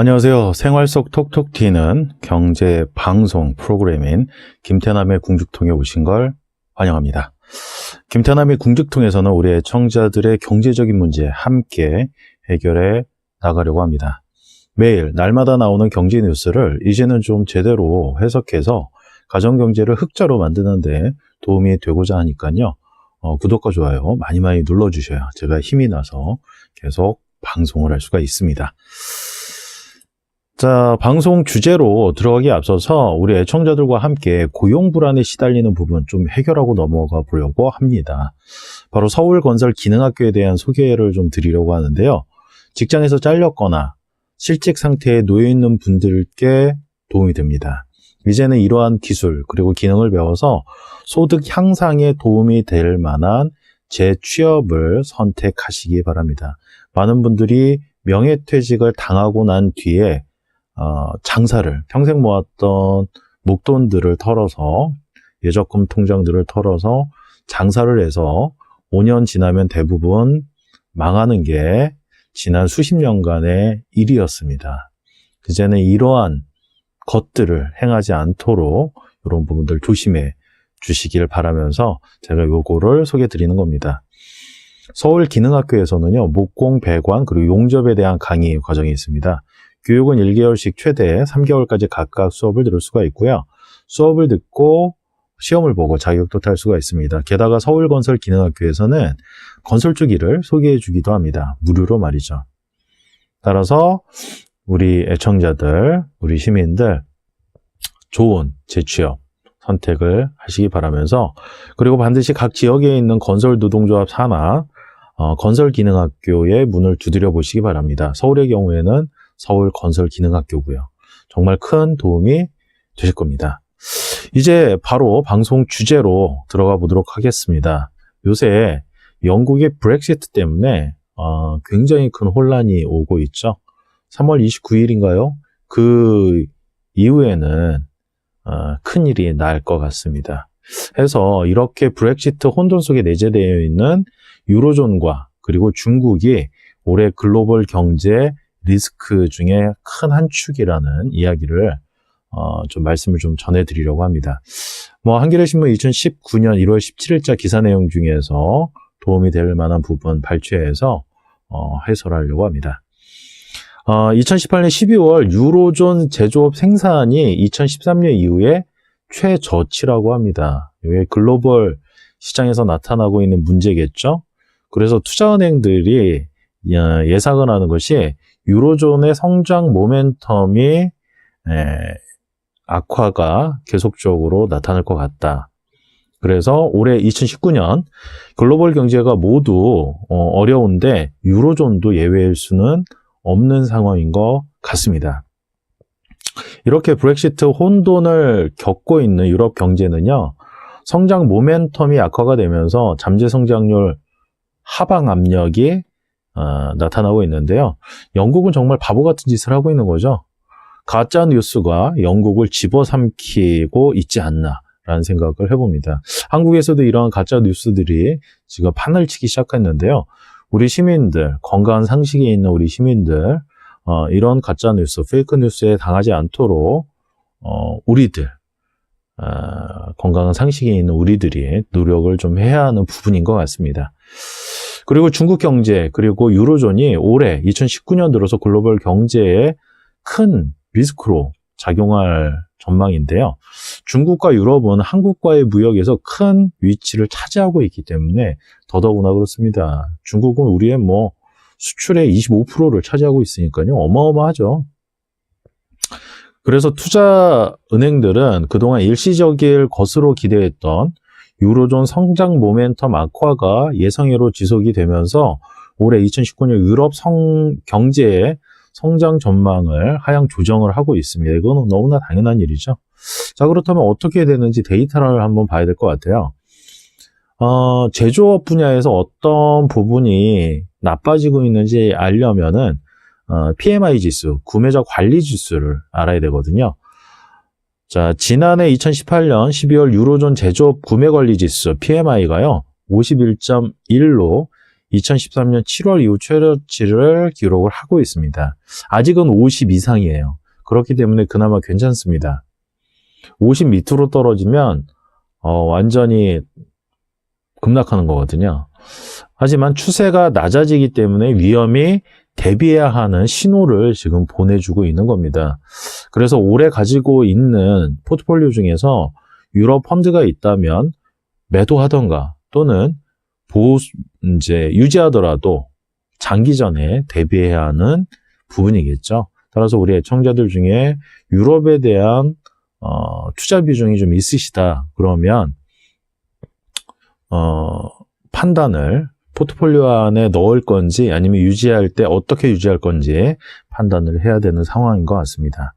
안녕하세요. 생활 속 톡톡 튀는 경제 방송 프로그램인 김태남의 궁죽통에 오신 걸 환영합니다. 김태남의 궁죽통에서는 우리 애청자들의 경제적인 문제 함께 해결해 나가려고 합니다. 매일 날마다 나오는 경제 뉴스를 이제는 좀 제대로 해석해서 가정경제를 흑자로 만드는데 도움이 되고자 하니까요. 어, 구독과 좋아요 많이 많이 눌러주셔야 제가 힘이 나서 계속 방송을 할 수가 있습니다. 자, 방송 주제로 들어가기 앞서서 우리 애청자들과 함께 고용 불안에 시달리는 부분 좀 해결하고 넘어가 보려고 합니다. 바로 서울건설 기능학교에 대한 소개를 좀 드리려고 하는데요. 직장에서 잘렸거나 실직 상태에 놓여 있는 분들께 도움이 됩니다. 이제는 이러한 기술 그리고 기능을 배워서 소득 향상에 도움이 될 만한 재취업을 선택하시기 바랍니다. 많은 분들이 명예퇴직을 당하고 난 뒤에 어, 장사를 평생 모았던 목돈들을 털어서 예적금 통장들을 털어서 장사를 해서 5년 지나면 대부분 망하는 게 지난 수십 년간의 일이었습니다. 이제는 이러한 것들을 행하지 않도록 이런 부분들 조심해 주시길 바라면서 제가 요거를 소개해 드리는 겁니다. 서울 기능학교에서는요, 목공, 배관, 그리고 용접에 대한 강의 과정이 있습니다. 교육은 1개월씩 최대 3개월까지 각각 수업을 들을 수가 있고요. 수업을 듣고 시험을 보고 자격도 탈 수가 있습니다. 게다가 서울건설기능학교에서는 건설주기를 소개해 주기도 합니다. 무료로 말이죠. 따라서 우리 애청자들, 우리 시민들 좋은 재취업 선택을 하시기 바라면서 그리고 반드시 각 지역에 있는 건설노동조합 산하 어, 건설기능학교의 문을 두드려 보시기 바랍니다. 서울의 경우에는 서울건설기능학교고요. 정말 큰 도움이 되실 겁니다. 이제 바로 방송 주제로 들어가 보도록 하겠습니다. 요새 영국의 브렉시트 때문에 어, 굉장히 큰 혼란이 오고 있죠. 3월 29일인가요? 그 이후에는 어, 큰 일이 날 것 같습니다. 해서 이렇게 브렉시트 혼돈 속에 내재되어 있는 유로존과 그리고 중국이 올해 글로벌 경제 리스크 중에 큰 한 축이라는 이야기를 어, 좀 말씀을 좀 전해드리려고 합니다. 뭐 한겨레 신문 2019년 1월 17일자 기사 내용 중에서 도움이 될 만한 부분 발췌해서 어, 해설하려고 합니다. 어, 2018년 12월 유로존 제조업 생산이 2013년 이후에 최저치라고 합니다. 이게 글로벌 시장에서 나타나고 있는 문제겠죠. 그래서 투자은행들이 어, 예상을 하는 것이 유로존의 성장 모멘텀이 에, 악화가 계속적으로 나타날 것 같다. 그래서 올해 2019년 글로벌 경제가 모두 어, 어려운데 유로존도 예외일 수는 없는 상황인 것 같습니다. 이렇게 브렉시트 혼돈을 겪고 있는 유럽 경제는요, 성장 모멘텀이 악화가 되면서 잠재 성장률 하방 압력이 어, 나타나고 있는데요. 영국은 정말 바보 같은 짓을 하고 있는 거죠. 가짜 뉴스가 영국을 집어삼키고 있지 않나 라는 생각을 해봅니다. 한국에서도 이러한 가짜 뉴스들이 지금 판을 치기 시작했는데요. 우리 시민들, 건강한 상식에 있는 우리 시민들, 어, 이런 가짜 뉴스, 페이크 뉴스에 당하지 않도록 어, 우리들, 어, 건강한 상식에 있는 우리들이 노력을 좀 해야 하는 부분인 것 같습니다. 그리고 중국 경제, 그리고 유로존이 올해 2019년 들어서 글로벌 경제에 큰 리스크로 작용할 전망인데요. 중국과 유럽은 한국과의 무역에서 큰 위치를 차지하고 있기 때문에 더더구나 그렇습니다. 중국은 우리의 뭐 수출의 25%를 차지하고 있으니까요. 어마어마하죠. 그래서 투자 은행들은 그동안 일시적일 것으로 기대했던 유로존 성장 모멘텀 악화가 예상외로 지속이 되면서 올해 2019년 유럽 성, 경제의 성장 전망을 하향 조정을 하고 있습니다. 이거는 너무나 당연한 일이죠. 자, 그렇다면 어떻게 되는지 데이터를 한번 봐야 될 것 같아요. 어, 제조업 분야에서 어떤 부분이 나빠지고 있는지 알려면은 어, PMI 지수, 구매자 관리 지수를 알아야 되거든요. 자, 지난해 2018년 12월 유로존 제조업 구매 관리 지수 PMI가요. 51.1로 2013년 7월 이후 최저치를 기록을 하고 있습니다. 아직은 50 이상이에요. 그렇기 때문에 그나마 괜찮습니다. 50 밑으로 떨어지면 어, 완전히 급락하는 거거든요. 하지만 추세가 낮아지기 때문에 위험이 대비해야 하는 신호를 지금 보내주고 있는 겁니다. 그래서 올해 가지고 있는 포트폴리오 중에서 유럽 펀드가 있다면 매도하던가 또는 보호, 이제 유지하더라도 장기전에 대비해야 하는 부분이겠죠. 따라서 우리 애청자들 중에 유럽에 대한 어, 투자 비중이 좀 있으시다. 그러면 어, 판단을 포트폴리오 안에 넣을 건지 아니면 유지할 때 어떻게 유지할 건지 판단을 해야 되는 상황인 것 같습니다.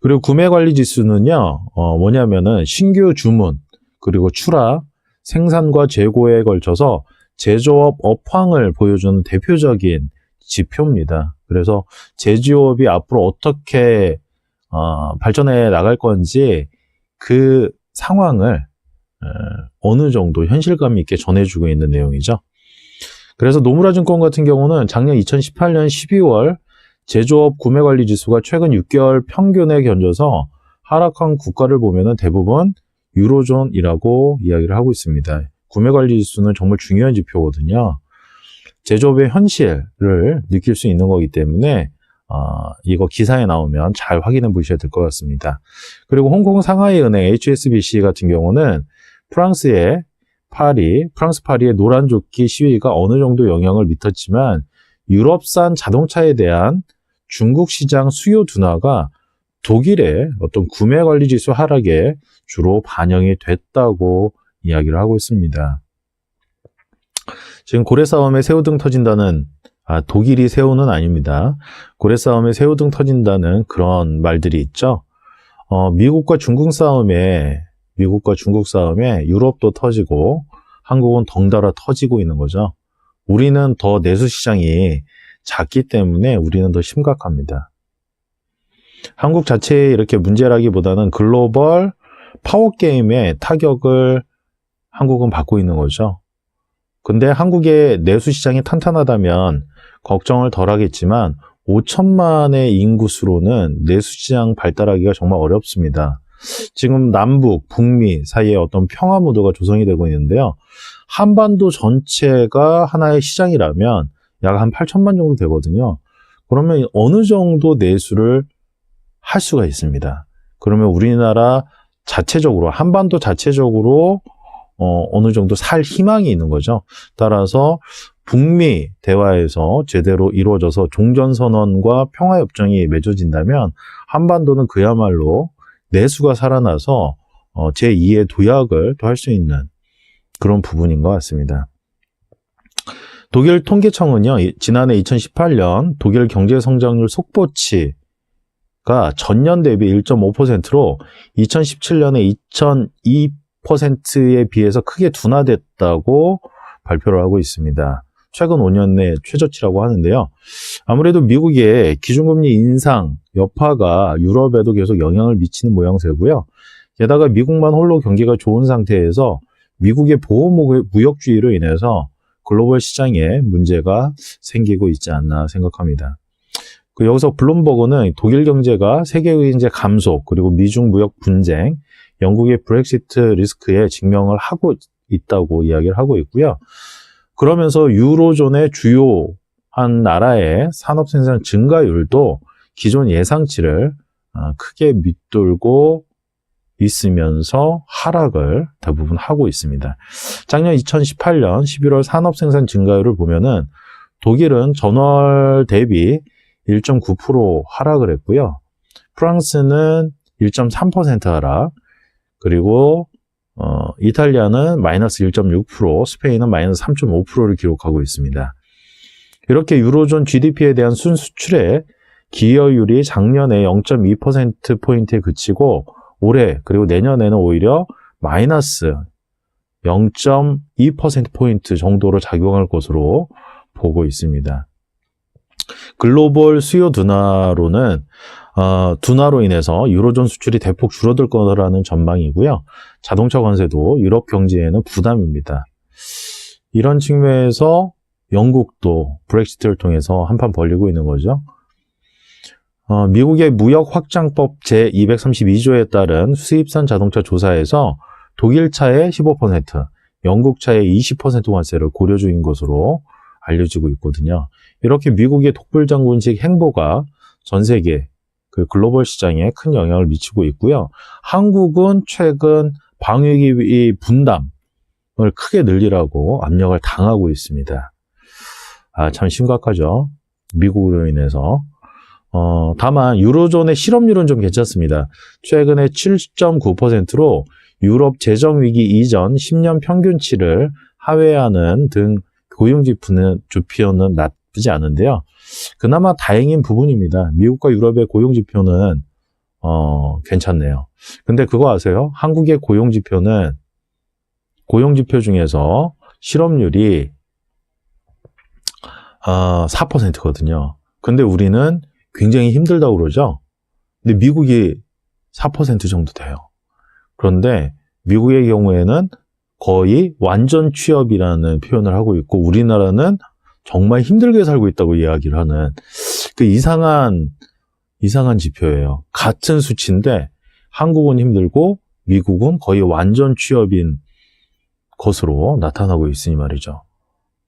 그리고 구매 관리 지수는요, 어, 뭐냐면은 신규 주문, 그리고 출하, 생산과 재고에 걸쳐서 제조업 업황을 보여주는 대표적인 지표입니다. 그래서 제조업이 앞으로 어떻게 어, 발전해 나갈 건지 그 상황을 어, 어느 정도 현실감 있게 전해주고 있는 내용이죠. 그래서 노무라증권 같은 경우는 작년 2018년 12월 제조업 구매관리 지수가 최근 6개월 평균에 견져서 하락한 국가를 보면은 대부분 유로존이라고 이야기를 하고 있습니다. 구매관리 지수는 정말 중요한 지표거든요. 제조업의 현실을 느낄 수 있는 거기 때문에 어, 이거 기사에 나오면 잘 확인해 보셔야 될 것 같습니다. 그리고 홍콩 상하이 은행 HSBC 같은 경우는 프랑스의 파리, 프랑스 파리의 노란 조끼 시위가 어느 정도 영향을 미쳤지만 유럽산 자동차에 대한 중국 시장 수요 둔화가 독일의 어떤 구매 관리 지수 하락에 주로 반영이 됐다고 이야기를 하고 있습니다. 지금 고래 싸움에 새우등 터진다는 아, 독일이 새우는 아닙니다. 고래 싸움에 새우등 터진다는 그런 말들이 있죠. 어, 미국과 중국 싸움에 미국과 중국 싸움에 유럽도 터지고 한국은 덩달아 터지고 있는 거죠. 우리는 더 내수 시장이 작기 때문에 우리는 더 심각합니다. 한국 자체에 이렇게 문제라기보다는 글로벌 파워 게임의 타격을 한국은 받고 있는 거죠. 근데 한국의 내수 시장이 탄탄하다면 걱정을 덜 하겠지만 5천만의 인구수로는 내수 시장 발달하기가 정말 어렵습니다. 지금 남북, 북미 사이에 어떤 평화 무드가 조성이 되고 있는데요. 한반도 전체가 하나의 시장이라면 약 한 8천만 정도 되거든요. 그러면 어느 정도 내수를 할 수가 있습니다. 그러면 우리나라 자체적으로, 한반도 자체적으로 어, 어느 정도 살 희망이 있는 거죠. 따라서 북미 대화에서 제대로 이루어져서 종전선언과 평화협정이 맺어진다면 한반도는 그야말로 내수가 살아나서 어, 제2의 도약을 또 할 수 있는 그런 부분인 것 같습니다. 독일 통계청은요, 이- 지난해 2018년 독일 경제 성장률 속보치 가 전년 대비 1.5%로 2017년에 2.2%에 비해서 크게 둔화됐다고 발표를 하고 있습니다. 최근 5년 내 최저치라고 하는데요. 아무래도 미국의 기준금리 인상 여파가 유럽에도 계속 영향을 미치는 모양새고요. 게다가 미국만 홀로 경기가 좋은 상태에서 미국의 보호 무역주의로 인해서 글로벌 시장에 문제가 생기고 있지 않나 생각합니다. 그 여기서 블룸버그는 독일 경제가 세계 경제 감소 그리고 미중 무역 분쟁, 영국의 브렉시트 리스크에 직면을 하고 있다고 이야기를 하고 있고요. 그러면서 유로존의 주요 한 나라의 산업 생산 증가율도 기존 예상치를 어, 크게 밑돌고 있으면서 하락을 대부분 하고 있습니다. 작년 2018년 11월 산업 생산 증가율을 보면은 독일은 전월 대비 1.9% 하락을 했고요. 프랑스는 1.3% 하락, 그리고 어, 이탈리아는 마이너스 1.6%, 스페인은 마이너스 3.5%를 기록하고 있습니다. 이렇게 유로존 GDP에 대한 순수출의 기여율이 작년에 0.2%포인트에 그치고 올해 그리고 내년에는 오히려 마이너스 0.2%포인트 정도로 작용할 것으로 보고 있습니다. 글로벌 수요 둔화로는 어, 둔화로 인해서 유로존 수출이 대폭 줄어들 거라는 전망이고요. 자동차 관세도 유럽 경제에는 부담입니다. 이런 측면에서 영국도 브렉시트를 통해서 한판 벌리고 있는 거죠. 어, 미국의 무역 확장법 제232조에 따른 수입산 자동차 조사에서 독일 차의 15%, 영국 차의 20% 관세를 고려 중인 것으로 알려지고 있거든요. 이렇게 미국의 독불장군식 행보가 전 세계 그 글로벌 시장에 큰 영향을 미치고 있고요. 한국은 최근 방위기 분담을 크게 늘리라고 압력을 당하고 있습니다. 아, 참 심각하죠. 미국으로 인해서. 어, 다만 유로존의 실업률은 좀 괜찮습니다. 최근에 7.9%로 유럽 재정 위기 이전 10년 평균치를 하회하는 등 고용 지표는 주표는 나쁘지 않은데요. 그나마 다행인 부분입니다. 미국과 유럽의 고용 지표는 어, 괜찮네요. 근데 그거 아세요? 한국의 고용 지표는 고용 지표 중에서 실업률이 어, 4%거든요. 근데 우리는 굉장히 힘들다고 그러죠? 근데 미국이 4% 정도 돼요. 그런데 미국의 경우에는 거의 완전 취업이라는 표현을 하고 있고 우리나라는 정말 힘들게 살고 있다고 이야기를 하는 그 이상한 이상한 지표예요. 같은 수치인데 한국은 힘들고 미국은 거의 완전 취업인 것으로 나타나고 있으니 말이죠.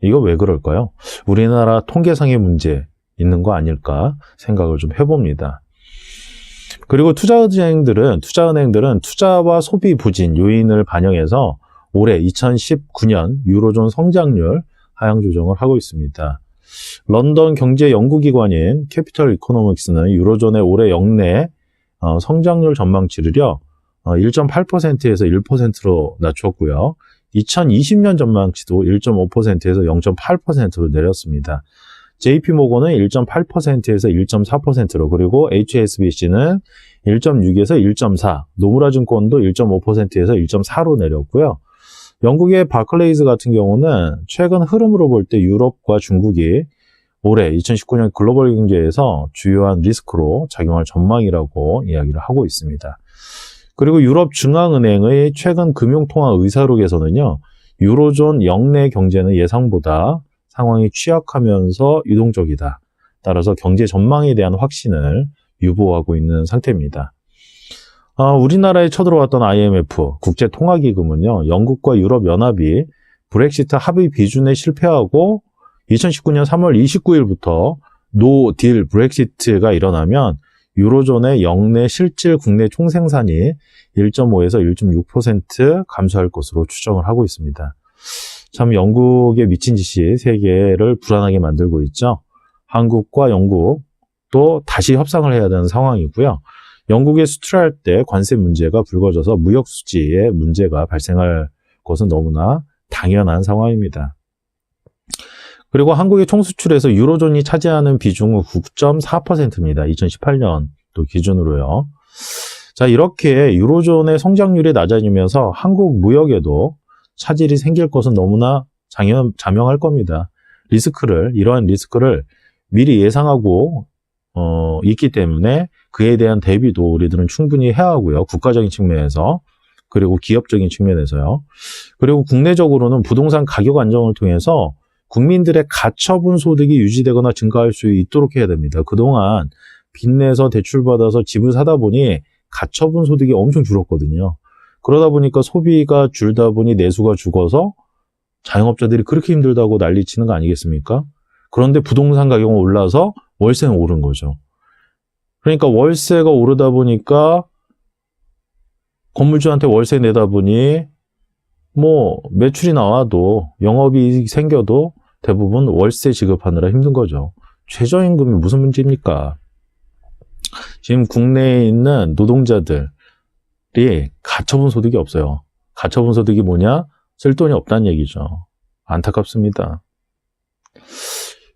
이거 왜 그럴까요? 우리나라 통계상의 문제 있는 거 아닐까 생각을 좀 해봅니다. 그리고 투자은행들은 투자은행들은 투자와 소비 부진 요인을 반영해서 올해 2019년 유로존 성장률 하향 조정을 하고 있습니다. 런던 경제 연구기관인 캐피털 이코노믹스는 유로존의 올해 역내 어, 성장률 전망치를요 1.8%에서 1%로 낮췄고요. 2020년 전망치도 1.5%에서 0.8%로 내렸습니다. JP모건은 1.8%에서 1.4%로 그리고 HSBC는 1.6에서 1.4, 노무라증권도 1.5%에서 1.4로 내렸고요. 영국의 바클레이즈 같은 경우는 최근 흐름으로 볼 때 유럽과 중국이 올해 2019년 글로벌 경제에서 주요한 리스크로 작용할 전망이라고 이야기를 하고 있습니다. 그리고 유럽 중앙은행의 최근 금융통화 의사록에서는요, 유로존 영내 경제는 예상보다 상황이 취약하면서 유동적이다. 따라서 경제 전망에 대한 확신을 유보하고 있는 상태입니다. 아, 우리나라에 쳐들어왔던 IMF, 국제통화기금은요, 영국과 유럽연합이 브렉시트 합의 비준에 실패하고 2019년 3월 29일부터 노 딜 브렉시트가 일어나면 유로존의 영내 실질 국내 총생산이 1.5에서 1.6% 감소할 것으로 추정을 하고 있습니다. 참 영국의 미친 짓이 세계를 불안하게 만들고 있죠. 한국과 영국 또 다시 협상을 해야 되는 상황이고요. 영국에 수출할 때 관세 문제가 불거져서 무역 수지에 문제가 발생할 것은 너무나 당연한 상황입니다. 그리고 한국의 총수출에서 유로존이 차지하는 비중은 9.4%입니다. 2018년도 기준으로요. 자, 이렇게 유로존의 성장률이 낮아지면서 한국 무역에도 차질이 생길 것은 너무나 장연, 자명할 겁니다. 리스크를, 이러한 리스크를 미리 예상하고, 어, 있기 때문에 그에 대한 대비도 우리들은 충분히 해야 하고요. 국가적인 측면에서. 그리고 기업적인 측면에서요. 그리고 국내적으로는 부동산 가격 안정을 통해서 국민들의 가처분 소득이 유지되거나 증가할 수 있도록 해야 됩니다. 그동안 빚내서 대출받아서 집을 사다 보니 가처분 소득이 엄청 줄었거든요. 그러다 보니까 소비가 줄다 보니 내수가 죽어서 자영업자들이 그렇게 힘들다고 난리치는 거 아니겠습니까? 그런데 부동산 가격은 올라서 월세는 오른 거죠. 그러니까 월세가 오르다 보니까 건물주한테 월세 내다 보니 뭐 매출이 나와도 영업이 생겨도 대부분 월세 지급하느라 힘든 거죠. 최저임금이 무슨 문제입니까? 지금 국내에 있는 노동자들 이 가처분 소득이 없어요. 가처분 소득이 뭐냐? 쓸 돈이 없다는 얘기죠. 안타깝습니다.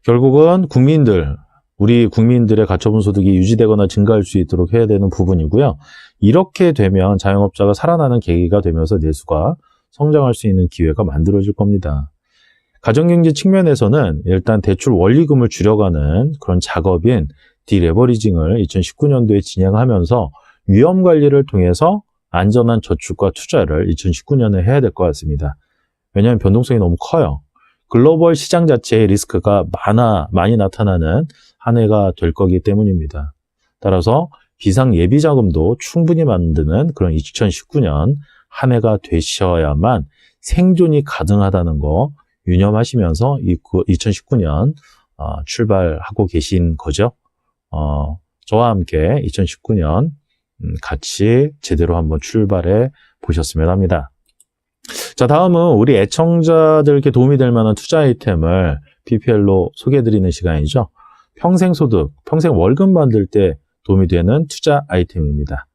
결국은 국민들, 우리 국민들의 가처분 소득이 유지되거나 증가할 수 있도록 해야 되는 부분이고요. 이렇게 되면 자영업자가 살아나는 계기가 되면서 내수가 성장할 수 있는 기회가 만들어질 겁니다. 가정경제 측면에서는 일단 대출 원리금을 줄여가는 그런 작업인 디레버리징을 2019년도에 진행하면서 위험 관리를 통해서 안전한 저축과 투자를 2019년에 해야 될 것 같습니다. 왜냐하면 변동성이 너무 커요. 글로벌 시장 자체의 리스크가 많아, 많이 나타나는 한 해가 될 거기 때문입니다. 따라서 비상 예비 자금도 충분히 만드는 그런 2019년 한 해가 되셔야만 생존이 가능하다는 거 유념하시면서 이 2019년 어, 출발하고 계신 거죠. 어, 저와 함께 2019년 음, 같이 제대로 한번 출발해 보셨으면 합니다. 자, 다음은 우리 애청자들께 도움이 될 만한 투자 아이템을 PPL로 소개해 드리는 시간이죠. 평생 소득, 평생 월급 만들 때 도움이 되는 투자 아이템입니다.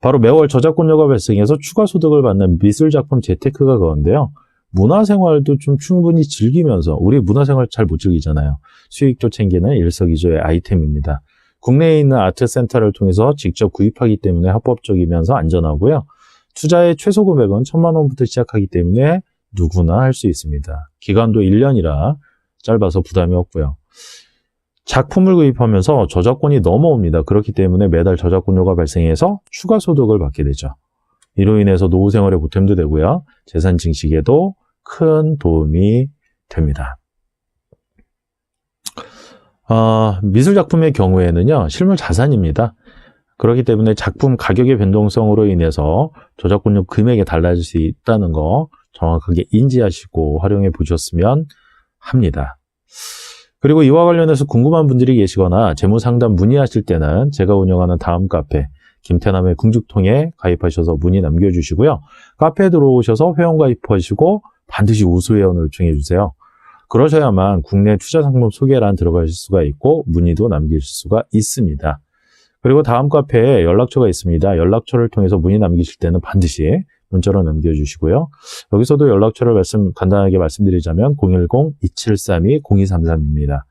바로 매월 저작권료가 발생해서 추가 소득을 받는 미술 작품 재테크가 그건데요. 문화생활도 좀 충분히 즐기면서 우리 문화생활 잘 못 즐기잖아요. 수익도 챙기는 일석이조의 아이템입니다. 국내에 있는 아트센터를 통해서 직접 구입하기 때문에 합법적이면서 안전하고요. 투자의 최소 금액은 천만 원부터 시작하기 때문에 누구나 할 수 있습니다. 기간도 1년이라 짧아서 부담이 없고요. 작품을 구입하면서 저작권이 넘어옵니다. 그렇기 때문에 매달 저작권료가 발생해서 추가 소득을 받게 되죠. 이로 인해서 노후 생활에 보탬도 되고요. 재산 증식에도 큰 도움이 됩니다. 어, 미술 작품의 경우에는요, 실물 자산입니다. 그렇기 때문에 작품 가격의 변동성으로 인해서 저작권료 금액이 달라질 수 있다는 거 정확하게 인지하시고 활용해 보셨으면 합니다. 그리고 이와 관련해서 궁금한 분들이 계시거나 재무 상담 문의하실 때는 제가 운영하는 다음 카페 김태남의 궁죽통에 가입하셔서 문의 남겨주시고요. 카페에 들어오셔서 회원 가입하시고 반드시 우수 회원을 요청해 주세요. 그러셔야만 국내 투자 상품 소개란 들어가실 수가 있고 문의도 남기실 수가 있습니다. 그리고 다음 카페에 연락처가 있습니다. 연락처를 통해서 문의 남기실 때는 반드시 문자로 남겨주시고요. 여기서도 연락처를 말씀, 간단하게 말씀드리자면 010-2732-0233입니다.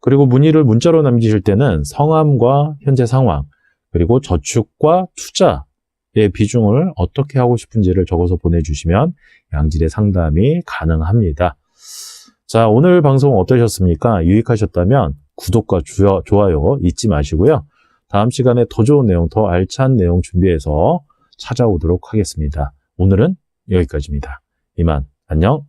그리고 문의를 문자로 남기실 때는 성함과 현재 상황, 그리고 저축과 투자의 비중을 어떻게 하고 싶은지를 적어서 보내주시면 양질의 상담이 가능합니다. 자, 오늘 방송 어떠셨습니까? 유익하셨다면 구독과 좋아요 잊지 마시고요. 다음 시간에 더 좋은 내용, 더 알찬 내용 준비해서 찾아오도록 하겠습니다. 오늘은 여기까지입니다. 이만, 안녕.